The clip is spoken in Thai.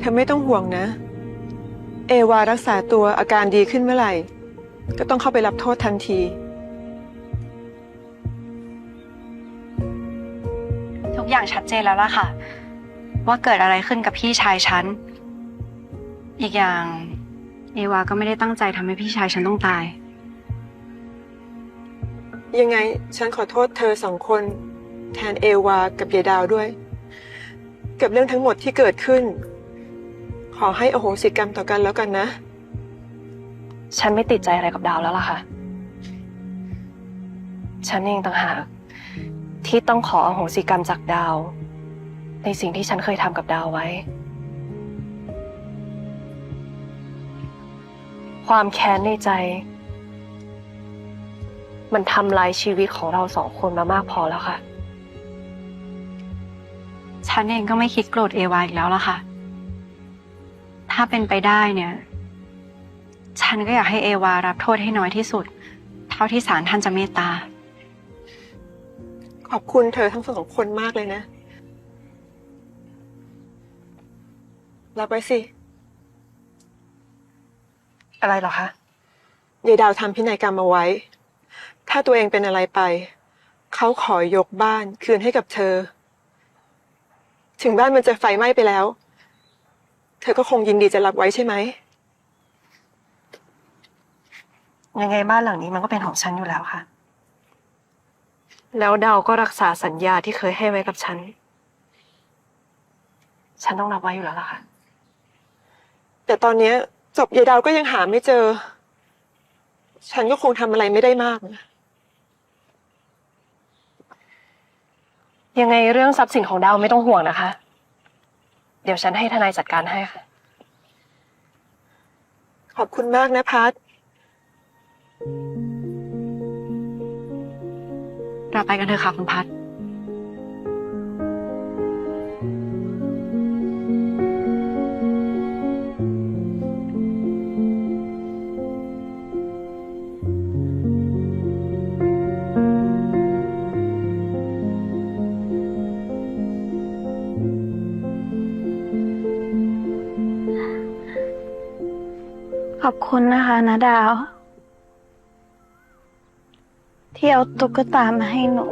เธอไม่ต้องห่วงนะ เอวารักษาตัวอาการดีขึ้นเมื่อไหร่ ก็ต้องเข้าไปรับโทษทันที ทุกอย่างชัดเจนแล้วล่ะค่ะ ว่าเกิดอะไรขึ้นกับพี่ชายฉัน อีกอย่าง เอวาก็ไม่ได้ตั้งใจทำให้พี่ชายฉันต้องตาย ยังไงฉันขอโทษเธอสองคน แทนเอวากับยายดาวด้วย กับเรื่องทั้งหมดที่เกิดขึ้น ขอให้อโหสิกรรมต่อกันแล้วกันนะ ฉันไม่ติดใจอะไรกับดาวแล้วล่ะค่ะ ฉันเองต่างหากที่ต้องขออโหสิกรรมจากดาว ในสิ่งที่ฉันเคยทำกับดาวไว้ ความแค้นในใจ มันทำลายชีวิตของเราสองคนมามากพอแล้วค่ะ ฉันเองก็ไม่คิดโกรธเอวาอีกแล้วล่ะค่ะ ถ้าเป็นไปได้เนี่ย ฉันก็อยากให้เอวารับโทษให้น้อยที่สุด เท่าที่ศาลท่านจะเมตตา ขอบคุณเธอทั้งสองคนมากเลยนะรับไว้สิ อะไรเหรอคะยายดาวทำพินัยกรรมเอาไว้ ถ้าตัวเองเป็นอะไรไป เขาขอยกบ้านคืนให้กับเธอ ถึงบ้านมันจะไฟไหม้ไปแล้ว เธอก็คงยินดีจะรับไว้ใช่ไหม ยังไงบ้านหลังนี้มันก็เป็นของฉันอยู่แล้วค่ะ แล้วดาวก็รักษาสัญญาที่เคยให้ไว้กับฉัน ฉันต้องรับไว้อยู่แล้วล่ะค่ะ แต่ตอนเนี้ยศพยายดาวก็ยังหาไม่เจอ ฉันก็คงทำอะไรไม่ได้มากนะยังไงเรื่องทรัพย์สินของดาวไม่ต้องห่วงนะคะเดี๋ยวฉันให้ทนายจัดการให้ค่ะ ขอบคุณมากนะพัทเราไปกันเถอะค่ะคุณพัด ขอบคุณนะคะนะดาว ที่เอาตุ๊กตามาให้หนู